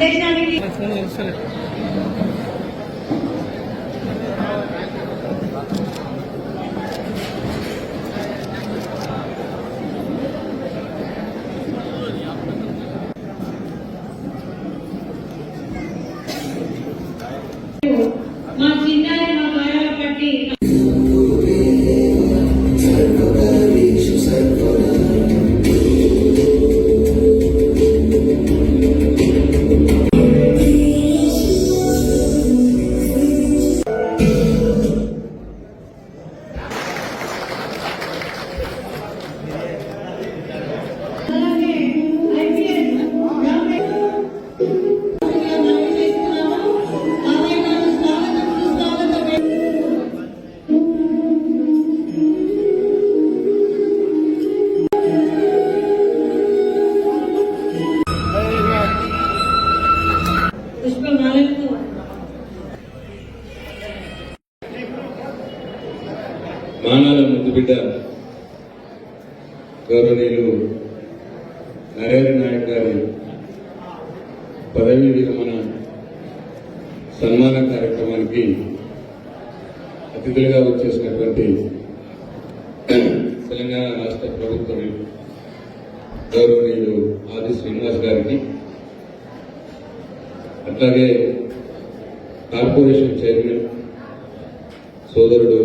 ఆ పుష్పమాలతో మానాల ముద్దు బిడ్డ గౌరవనీయులు నరేంద్ర నాయక్ గారి పదవీ విరమణ సన్మాన కార్యక్రమానికి అతిథులుగా వచ్చేసినటువంటి తెలంగాణ రాష్ట్ర ప్రభుత్వం గౌరవనీయులు ఆది శ్రీనివాస్ గారికి అట్లాగే కార్పొరేషన్ చైర్మన్ సోదరుడు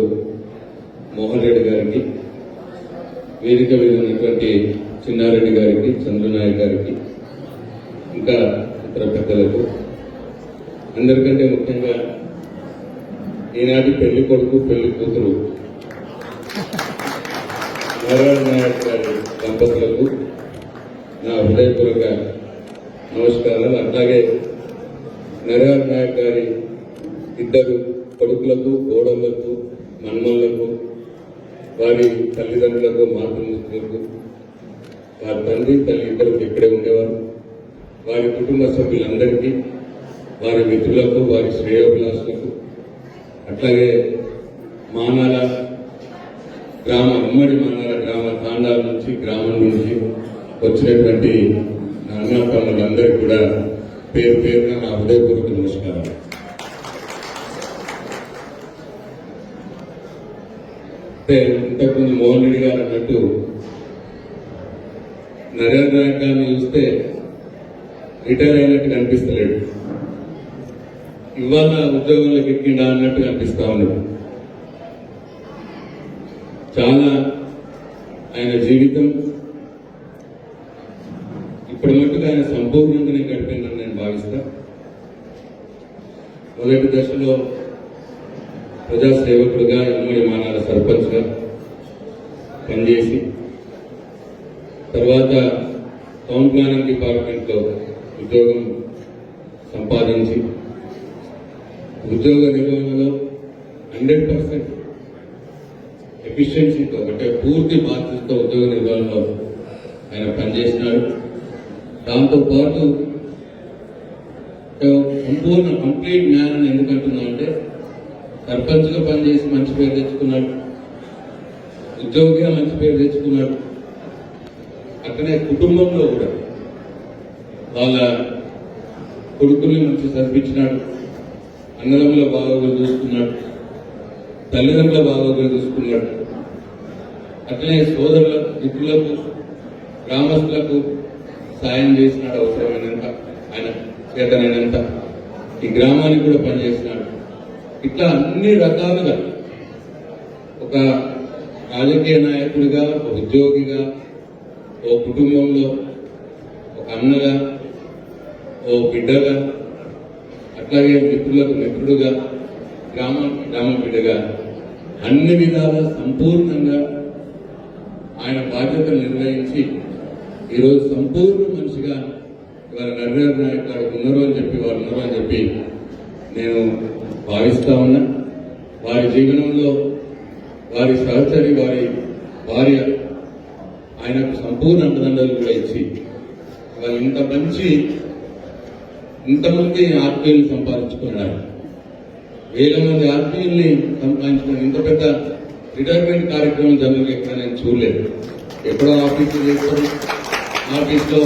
మోహన్ రెడ్డి గారికి వేదిక మీద ఉన్నటువంటి చిన్నారెడ్డి గారికి చంద్రనాయక్ గారికి ఇంకా ఇతర పెద్దలకు అందరికంటే ముఖ్యంగా ఈనాటి పెళ్ళి కొడుకు పెళ్ళి కూతురు నారాయణ నాయక్ గారి దంపతులకు నా హృదయపూర్వక నమస్కారాలు. అట్లాగే నరేంద్ర నాయక్ గారి ఇద్దరు కొడుకులకు కోడళ్ళకు మన్మల్లకు వారి తల్లిదండ్రులకు మాతృమూర్తులకు వారి తండ్రి తల్లి ఇద్దరు ఇక్కడే ఉండేవారు. వారి కుటుంబ సభ్యులందరికీ వారి మిత్రులకు వారి శ్రేయోభిలాషులకు అట్లాగే మానాల గ్రామ ఉమ్మడి మానాల గ్రామ తాండాల నుంచి గ్రామం నుంచి వచ్చినటువంటి నాన్న తమ్ములందరికీ కూడా పేరు పేరున నా హృదయపూర్వక నమస్కారం అంటే ఇంతకుముందు మోహన్ రెడ్డి గారు అన్నట్టు నరేంద్ర గారిని చూస్తే రిటైర్ అయినట్టు కనిపిస్తలేడు. ఇవాళ ఉద్యోగంలోకి ఎక్కిండా అన్నట్టు కనిపిస్తా ఉన్నాడు చాలా ఆయన జీవితం ఇప్పటి మట్టుకు ఆయన సంపూర్ణంగా నేను గడిపిన మొదటి దశలో ప్రజాసేవకుడుగా ఇమ్మడి మానాల సర్పంచ్గా పనిచేసి తర్వాత టౌన్ ప్లానింగ్ డిపార్ట్మెంట్లో ఉద్యోగం సంపాదించి ఉద్యోగ నిర్వహణలో హండ్రెడ్ పర్సెంట్ ఎఫిషియన్సీతో అంటే పూర్తి బాధ్యతతో ఉద్యోగ నిర్వహణలో ఆయన పనిచేసినాడు. దాంతో పాటు సంపూర్ణ కంప్లీట్ జ్ఞానం ఎందుకంటున్నా అంటే సర్పంచ్గా పనిచేసి మంచి పేరు తెచ్చుకున్నాడు. ఉద్యోగిగా మంచి పేరు తెచ్చుకున్నాడు. అక్కడే కుటుంబంలో కూడా వాళ్ళ కొడుకుల్ని మంచి చదివించినాడు. అన్నదమ్ముల బాగోగులు చూసుకున్నాడు. తల్లిదండ్రుల బాగోగులు చూసుకున్నాడు. అట్లనే సోదరుల మిత్రులకు గ్రామస్తులకు సాయం చేసినాడు అవసరమైన ఆయన ఈ గ్రామానికి కూడా పనిచేసినాడు ఇట్లా అన్ని రకాలుగా ఒక రాజకీయ నాయకుడిగా ఒక ఉద్యోగిగా ఓ కుటుంబంలో ఒక అన్నగా ఓ బిడ్డగా అట్లాగే మిత్రులకు మిత్రుడుగా గ్రామ గ్రామ బిడ్డగా అన్ని విధాలా సంపూర్ణంగా ఆయన బాధ్యతలు నిర్వహించి ఈరోజు సంపూర్ణ మనిషిగా ఇవాళ నరేంద్ర నాయక్ గారు ఉన్నారు అని చెప్పి వారు ఉన్నారు అని చెప్పి నేను భావిస్తా ఉన్నా. వారి జీవనంలో వారి సహచరి వారి భార్య ఆయనకు సంపూర్ణ అండదండలు కూడా ఇచ్చి వారు ఇంత మంచి ఇంతమంది ఆత్మీయులు సంపాదించుకున్నారు. వేల మంది ఆత్మీయుల్ని సంపాదించుకుని ఇంత పెద్ద రిటైర్మెంట్ కార్యక్రమం జనరల్గా ఎక్కడ నేను చూడలేదు. ఎప్పుడో ఆఫీసులు చేస్తారు. ఆఫీస్లో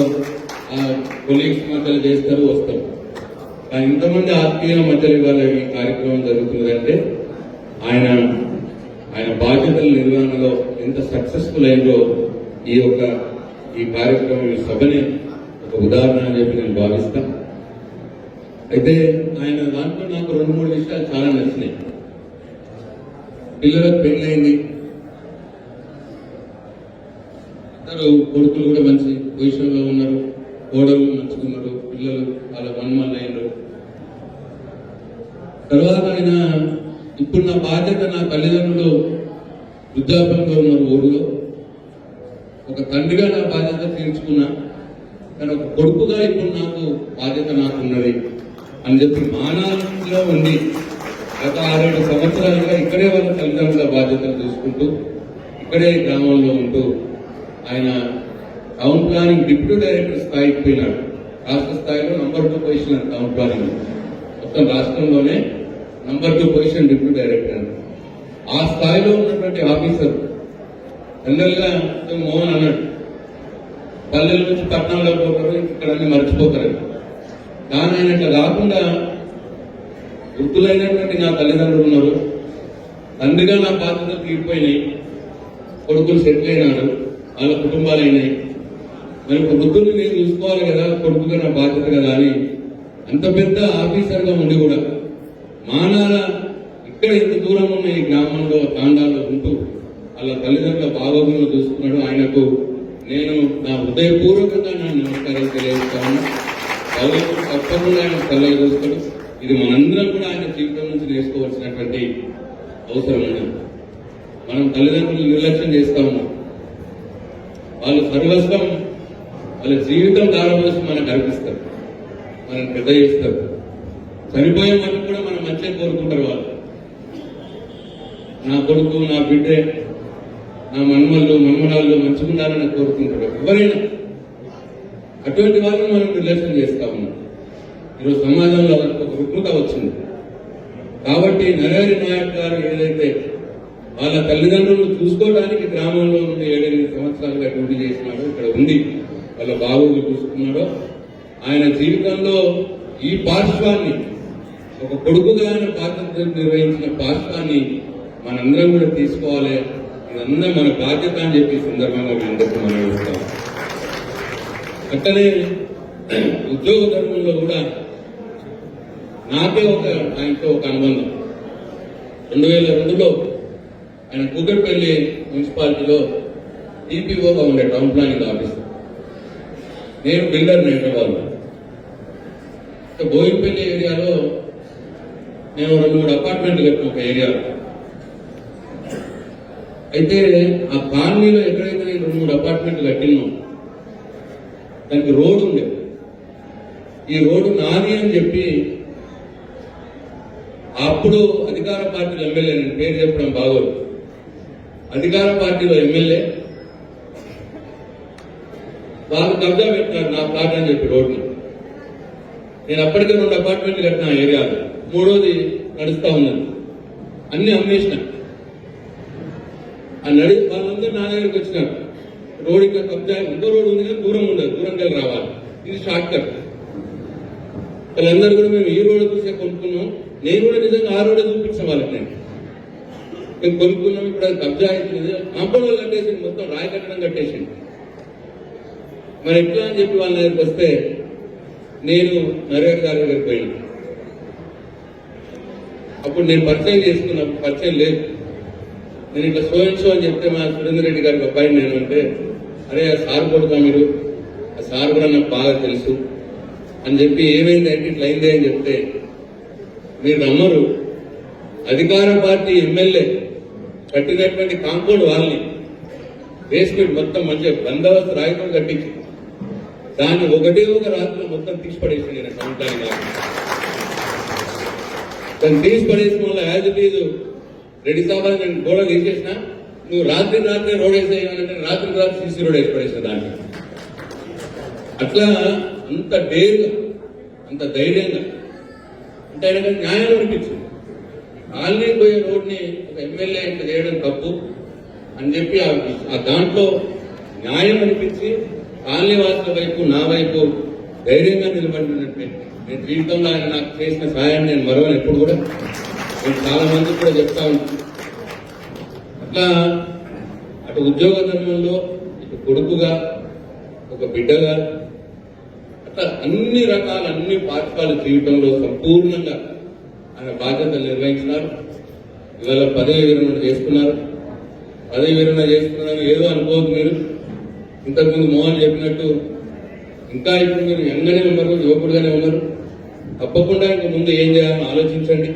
కొలీగ్స్ మధ్యలో చేస్తారు వస్తారు. కానీ ఇంతమంది ఆత్మీయుల మధ్యలో ఇవాళ ఈ కార్యక్రమం జరుగుతున్నదంటే ఆయన ఆయన బాధ్యతల నిర్వహణలో ఎంత సక్సెస్ఫుల్ అయిందో ఈ యొక్క ఈ కార్యక్రమం ఈ సభని ఒక ఉదాహరణ అని చెప్పి నేను భావిస్తా. అయితే ఆయన దాంట్లో నాకు రెండు మూడు విషయాలు చాలా నచ్చినాయి. పిల్లలకు పెళ్ళైంది ఇద్దరు కొడుకులు కూడా మంచి పొజిషన్లో ఉన్నారు. గోడలు మంచుకున్నారు పిల్లలు వాళ్ళ వన్మల్ తర్వాత ఆయన ఇప్పుడు నా బాధ్యత నా తల్లిదండ్రులు వృద్ధాపంలో ఉన్నారు ఊరిలో. ఒక తండ్రిగా నా బాధ్యత తీర్చుకున్నా కానీ ఒక కొడుకుగా ఇప్పుడు నాకు బాధ్యత నాకు ఉన్నది అని చెప్పి మానాలో ఉండి గత ఆరేడు సంవత్సరాలుగా ఇక్కడే వాళ్ళ తల్లిదండ్రుల బాధ్యతలు తీసుకుంటూ ఇక్కడే గ్రామంలో ఉంటూ ఆయన టౌన్ ప్లానింగ్ డిప్యూటీ డైరెక్టర్ స్థాయికి పోయినాడు. రాష్ట్ర స్థాయిలో number two position town planning. మొత్తం రాష్ట్రంలోనే number two position deputy director అని. ఆ స్థాయిలో ఉన్నటువంటి ఆఫీసర్ జనరల్గా మోహన్ అన్నాడు. పల్లెల నుంచి పట్టణంలో పోతారు ఇక్కడ అన్ని మర్చిపోతారు. కానీ ఆయన ఇట్లా కాకుండా వృద్ధులైనటువంటి నా తల్లిదండ్రులు ఉన్నారు. తండ్రిగా నా బాధ్యతలు తీరిపోయినాయి. కొడుకులు సెటిల్ అయినాడు వాళ్ళ కుటుంబాలు అయినాయి మరి వృద్ధులు నేను చూసుకోవాలి కదా కొడుకుగా నా బాధ్యత కదా అని అంత పెద్ద ఆఫీసర్గా ఉండి కూడా మానాల ఇక్కడ ఇంత దూరం ఉన్న ఈ గ్రామంలో తాండాల్లో ఉంటూ వాళ్ళ తల్లిదండ్రుల బాగోగులను చూసుకున్నాడు. ఆయనకు నేను నా హృదయపూర్వకంగా నా నమస్కారాలు తెలియజేస్తాను. భగవంతుడు తప్పకుండా ఆయన తల్లి చూస్తాడు. ఇది మనందరం కూడా ఆయన జీవితం నుంచి నేర్చుకోవాల్సినటువంటి అవసరం ఉన్నది మనం తల్లిదండ్రులు నిర్లక్ష్యం చేస్తా ఉన్నాం. వాళ్ళు సర్వస్వం వాళ్ళ జీవితం దారపోసి మనకు అర్పిస్తారు మనం పెద్ద చేస్తారు చనిపోయే మనకు కూడా మనం మంచిగా కోరుకుంటారు వాళ్ళు. నా కొడుకు నా బిడ్డే నా మన్మల్లు మన్మరాళ్ళు మంచిగా ఉండాలని కోరుకుంటారు. ఎవరైనా అటువంటి వాళ్ళని మనం నిర్లక్ష్యం చేస్తా ఉన్నాం. ఈరోజు సమాజంలో అదొక ఒక రుగ్మత వచ్చింది. కాబట్టి నరేంద్ర నాయక్ గారు ఏదైతే వాళ్ళ తల్లిదండ్రులను చూసుకోవడానికి గ్రామంలో నుండి ఏడెనిమిది సంవత్సరాలుగా డ్యూటీ చేసినాడు ఇక్కడ ఉంది. వాళ్ళ బాబు చూసుకున్నాడో ఆయన జీవితంలో ఈ పార్శ్వాన్ని ఒక కొడుకుగా ఆయన పాత్ర నిర్వహించిన పార్శ్వాన్ని మనందరం కూడా తీసుకోవాలి. ఇదంతా మన బాధ్యత అని చెప్పి సందర్భంగా మీ అందరికీ మనం ఇస్తాం అట్లనే ఉద్యోగ ధర్మంలో కూడా నాకే ఒక ఆయనతో ఒక అనుబంధం. రెండు వేల రెండులో ఆయన కూకట్పల్లి మున్సిపాలిటీలో టీపీఓగా ఉండే టౌన్ ప్లానింగ్ ఆఫీస్ నేను బిల్డర్ హైదరాబాద్ బోయిపల్లి ఏరియాలో నేను రెండు మూడు అపార్ట్మెంట్లు కట్టిన ఒక ఏరియాలో. అయితే ఆ కాలనీలో ఎక్కడైతే నేను రెండు మూడు అపార్ట్మెంట్లు కట్టినో దానికి రోడ్డు ఉంది ఈ రోడ్డు నాది అని చెప్పి అప్పుడు అధికార పార్టీలో ఎమ్మెల్యే నేను పేరు చెప్పడం బాగోదు. అధికార పార్టీలో ఎమ్మెల్యే వాళ్ళు కబ్జా పెట్టినారు నా ప్లాట్ అని చెప్పి రోడ్ని నేను అప్పటికే రెండు అపార్ట్మెంట్లు కట్టిన ఏరియాలో. మూడోది నడుస్తా ఉన్నది. అన్ని అమ్మేసిన. ఆ నడి వాళ్ళందరూ నా దగ్గరికి వచ్చినారు. రోడ్ ఇంకా కబ్జా ఇంకో రోడ్ ఉంది కానీ దూరం ఉండదు. దూరం వెళ్ళి రావాలి. ఇది షార్ట్ కట్ వాళ్ళందరూ కూడా మేము ఈ రోడ్ చూసే కొనుక్కున్నాం. నేను కూడా నిజంగా ఆ రోడ్ చూపించాం వాళ్ళకి నేను. మేము కొనుక్కున్నాం ఇప్పుడు అది కబ్జా అవుతుంది. కాంపౌండ్ వాళ్ళు కట్టేసింది మొత్తం రాయి కట్టడం కట్టేసింది. మరి ఎట్లా అని చెప్పి వాళ్ళ దగ్గరికి వస్తే నేను నరేంద్ర గారి దగ్గరికి పోయాను. అప్పుడు నేను పరిచయం చేసుకున్న పరిచయం లేదు. నేను ఇట్లా సోయన్సో అని చెప్తే మా సురేందర్ రెడ్డి గారికి అబ్బాయి నేను అంటే అరే ఆ సార్ కొడుకా మీరు? ఆ సార్ కూడా నాకు బాగా తెలుసు. అని చెప్పి ఏమైంది అంటే ఇట్లా అయింది అని చెప్తే మీరు నమ్మరు. అధికార పార్టీ ఎమ్మెల్యే కట్టినటువంటి కాంపౌండ్ వాళ్ళని బేస్మెంట్ మొత్తం మంచిగా బందోబస్తు రాయితో కట్టించి దాన్ని ఒకటే ఒక రాత్రి మొత్తం తీసి పడేసి నేను సంవత్సరానికి దాన్ని తీసి పడేసిన వల్ల యాజ్ ఇట్ ఈజ్ రెడ్డి సాబా నేను గోడ తీసేసిన నువ్వు రాత్రి రాత్రి రోడ్ వేసేయాలంటే రాత్రి రాత్రి సీసీ రోడ్ వేసి పడేసిన దాన్ని. అట్లా అంత డేర్గా అంత ధైర్యంగా అంటే ఆయన న్యాయం అనిపించింది. కాలనీ పోయే రోడ్ని ఒక ఎమ్మెల్యే ఇంత చేయడం తప్పు అని చెప్పి ఆ దాంట్లో న్యాయం అనిపించి కాలనీ వైపు నా వైపు ధైర్యంగా నిలబడినట్టు నేను జీవితంలో ఆయన నాకు చేసిన సహాయాన్ని నేను మరవను ఎప్పుడు కూడా. నేను చాలా మందికి కూడా చెప్తా ఉంటాను అట్లా అటు ఉద్యోగ ధర్మంలో ఇటు కొడుకుగా ఒక బిడ్డగా అట్లా అన్ని రకాల అన్ని పాఠశాల జీవితంలో సంపూర్ణంగా ఆయన బాధ్యతలు నిర్వహించినారు ఇవాళ పదవి విరమణ చేసుకున్నారు. పదవి విరమణ చేసుకున్నారు ఏదో అనుకోవద్దు మీరు. ఇంతకుముందు మోహన్ చెప్పినట్టు ఇంకా ఇప్పుడు మీరు ఎంగనే ఉన్నారు యువకుడుగానే ఉన్నారు. తప్పకుండా ఇంక ముందు ఏం చేయాలని ఆలోచించండి.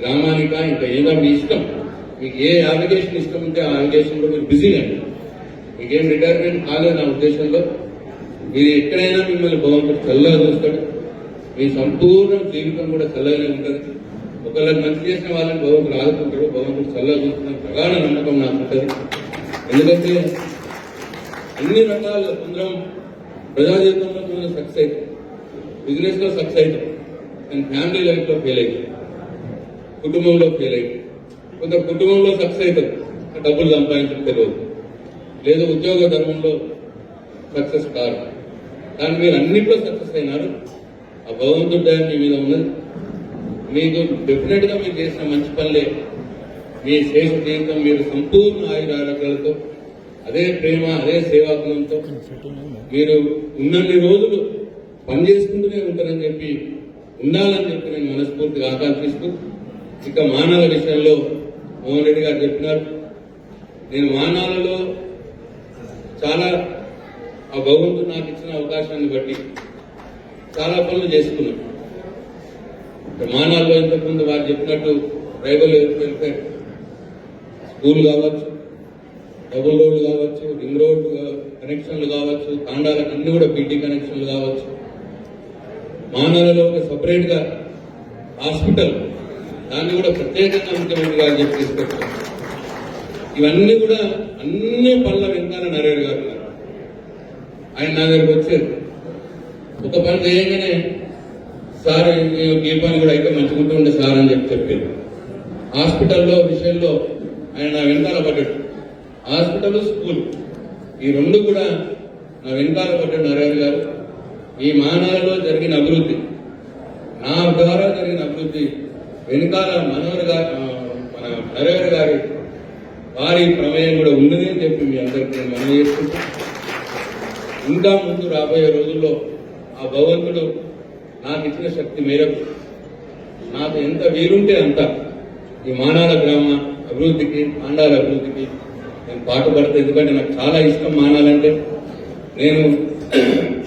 గ్రామానిక ఇంకా ఏదో మీ ఇష్టం? మీకు ఏ అప్లికేషన్ ఇష్టం ఉంటే ఆ అప్లికేషన్లో మీరు బిజీ అండి మీకేం రిటైర్మెంట్ కాలేదు నా ఉద్దేశంలో మీరు ఎక్కడైనా మిమ్మల్ని భగవంతుడు చల్లగా చూస్తాడు. మీ సంపూర్ణ జీవితం కూడా చల్లగానే ఉంటుంది. ఒకళ్ళకి మంచి చేసిన వాళ్ళని భగవంతుడు ఆదుకుంటాడు భగవంతుడు చల్లగా చూస్తున్న ప్రగాఢ నమ్మకం నాకు ఉంటుంది. ఎందుకంటే అన్ని రకాల అందరం ప్రజా జీవితంలో మనం సక్సెస్ అవుతాం బిజినెస్లో సక్సెస్ అవుతాం అండ్ ఫ్యామిలీ లైఫ్లో ఫెయిల్ అవుతాం కుటుంబంలో ఫెయిల్ అవుతాం కొంత కుటుంబంలో సక్సెస్ అవుతాం డబ్బులు సంపాదించడం తెలియదు. లేదు ఉద్యోగ ధర్మంలో సక్సెస్ కాదు. కానీ మీరు అన్నింటిలో సక్సెస్ అయినారు. ఆ భగవంతుడి దయ మీ మీద ఉన్నది. మీకు డెఫినెట్గా మీరు చేసిన మంచి పనులే. మీ శేష జీవితం మీరు సంపూర్ణ ఆయుర ఆరోగ్యాలతో అదే ప్రేమ అదే సేవాగుణంతో మీరు ఉన్నన్ని రోజులు పని చేసుకుంటూనే ఉంటారని చెప్పి ఉండాలని చెప్పి నేను మనస్ఫూర్తిగా ఆకాంక్షిస్తూ ఇక మానాల విషయంలో మోహన్ రెడ్డి గారు చెప్పినారు. నేను మానాలలో చాలా ఆ భగవంతుడు నాకు ఇచ్చిన అవకాశాన్ని బట్టి చాలా పనులు చేసుకున్నాను. మానాల్లో ఇంతకుముందు వారు చెప్పినట్టు ట్రైబల్ వెల్ఫేర్ స్కూల్ కావచ్చు డబుల్ రోడ్లు కావచ్చు రింగ్ రోడ్ కనెక్షన్లు కావచ్చు తాండాలకు అన్ని కూడా బీటీ కనెక్షన్లు కావచ్చు. మానాలలో ఒక సపరేట్గా హాస్పిటల్ దాన్ని కూడా ప్రత్యేకంగా ముఖ్యమంత్రి గారు చెప్పి తీసుకొచ్చారు. ఇవన్నీ కూడా అన్ని పనుల వెంకన్న నరేడు గారు ఆయన నా దగ్గరకు వచ్చారు. ఒక పని చేయగానే సార్ ఈ ఈ పని కూడా అయితే మంచిగుంటుండే సార్ అని చెప్పి చెప్పారు. హాస్పిటల్లో విషయంలో ఆయన నా వెనకాల పడ్డాడు. Hospital school. ఈ రెండు కూడా నా వెనకాల పడ్డ నారాయణ గారు. ఈ మానాలలో జరిగిన అభివృద్ధి నా ద్వారా జరిగిన అభివృద్ధి వెనకాల మనోహర్ గారు మన నరేంద్ర గారి వారి ప్రమేయం కూడా ఉన్నది అని చెప్పి మీ అందరికీ నేను మనం చేసుకుంటాం. ఇంకా ముందు రాబోయే రోజుల్లో ఆ భగవంతుడు నాకు ఇచ్చిన శక్తి మేరకు నాకు ఎంత వీలుంటే అంత ఈ మానాల గ్రామ అభివృద్ధికి ఆండాల అభివృద్ధికి నేను పాటుపడతా ఎందుకంటే నాకు చాలా ఇష్టం మానాలంటే. నేను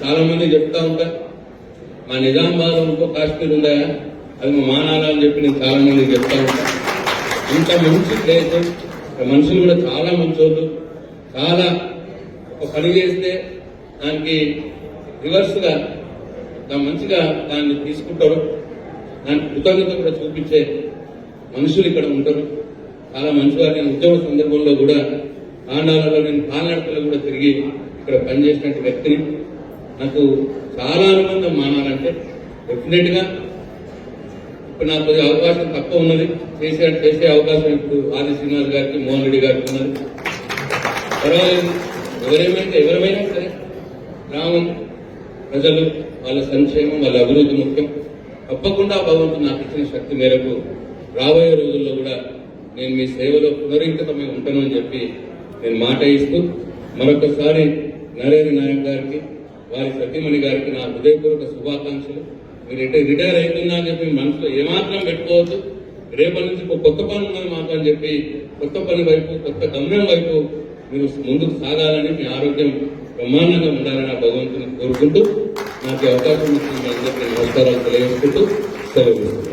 చాలామంది చెప్తా ఉంటా మా నిజామాబాద్ ఇంకో కాశ్మీర్ ఉందా? అది మా మానాల అని చెప్పి నేను చాలామంది చెప్తా ఉంటా. ఇంత మంచి ప్లేస్ మనుషులు కూడా చాలా మంచోళ్ళు. చాలా ఒక పని చేస్తే దానికి రివర్స్గా మంచిగా దాన్ని తీసుకుంటారు. దానికి కృతజ్ఞత కూడా చూపించే మనుషులు ఇక్కడ ఉంటారు. చాలా మంచిగా నేను ఉద్యోగ సందర్భంలో కూడా ఆండాలలో నేను పాలనడతలో కూడా తిరిగి ఇక్కడ పనిచేసినట్టు వ్యక్తిని నాకు చాలా అనుబంధం మానాలంటే డెఫినెట్గా ఇప్పుడు నాకు కొద్దిగా అవకాశం తక్కువ ఉన్నది. చేసే చేసే అవకాశం ఇప్పుడు ఆది శ్రీనివాస్ గారికి మోహన్ రెడ్డి గారికి ఉన్నది. పర్వాలేదు. ఎవరేమైతే ఎవరైనా సరే గ్రామం ప్రజలు వాళ్ళ సంక్షేమం వాళ్ళ అభివృద్ధి ముఖ్యం. తప్పకుండా భగవంతుడు నాకు ఇచ్చిన శక్తి మేరకు రాబోయే రోజుల్లో కూడా నేను మీ సేవలో పునరింకితమై ఉంటాను అని చెప్పి నేను మాట ఇస్తూ మరొకసారి నరేంద్ర నాయక్ గారికి వారి సతీమణి గారికి నా హృదయపూర్వక శుభాకాంక్షలు. మీరు రిటైర్ రిటైర్ అవుతున్నా అని చెప్పి మనసులో ఏమాత్రం పెట్టుకోవద్దు. రేపటి నుంచి ఒక కొత్త పని ఉన్నది మాకు అని చెప్పి కొత్త పని వైపు కొత్త గమ్యం వైపు మీరు ముందుకు సాగాలని మీ ఆరోగ్యం బ్రహ్మాండంగా ఉండాలని నా భగవంతుని కోరుకుంటూ నాకు అవకాశం ఇచ్చిన అందరికీ నమస్కారాలు తెలియజేసుకుంటూ సెలవు